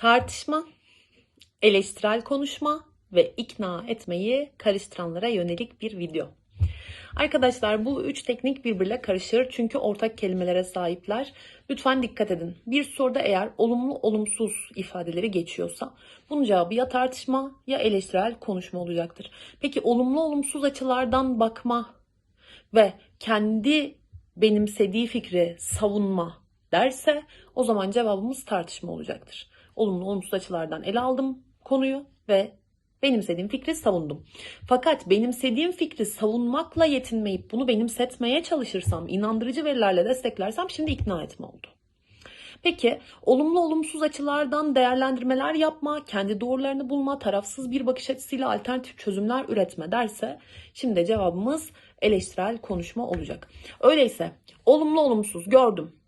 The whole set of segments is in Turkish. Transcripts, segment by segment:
Tartışma, eleştirel konuşma ve ikna etmeyi karıştıranlara yönelik bir video. Arkadaşlar bu üç teknik birbirle karışır çünkü ortak kelimelere sahipler. Lütfen dikkat edin. Bir soruda eğer olumlu olumsuz ifadeleri geçiyorsa bunun cevabı ya tartışma ya eleştirel konuşma olacaktır. Peki olumlu olumsuz açılardan bakma ve kendi benimsediği fikri savunma derse o zaman cevabımız tartışma olacaktır. Olumlu olumsuz açılardan ele aldım konuyu ve benimsediğim fikri savundum. Fakat benimsediğim fikri savunmakla yetinmeyip bunu benimsetmeye çalışırsam, inandırıcı verilerle desteklersem şimdi ikna etme oldu. Peki olumlu olumsuz açılardan değerlendirmeler yapma, kendi doğrularını bulma, tarafsız bir bakış açısıyla alternatif çözümler üretme derse şimdi cevabımız eleştirel konuşma olacak. Öyleyse olumlu olumsuz gördüm.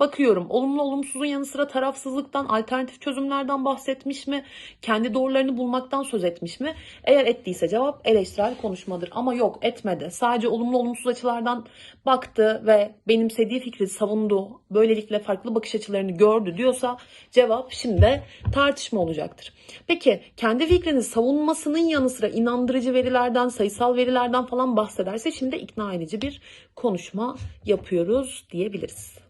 Bakıyorum olumlu olumsuzun yanı sıra tarafsızlıktan, alternatif çözümlerden bahsetmiş mi? Kendi doğrularını bulmaktan söz etmiş mi? Eğer ettiyse cevap eleştirel konuşmadır. Ama yok etmedi. Sadece olumlu olumsuz açılardan baktı ve benimsediği fikri savundu. Böylelikle farklı bakış açılarını gördü diyorsa cevap şimdi tartışma olacaktır. Peki kendi fikrini savunmasının yanı sıra inandırıcı verilerden, sayısal verilerden falan bahsederse şimdi ikna edici bir konuşma yapıyoruz diyebiliriz.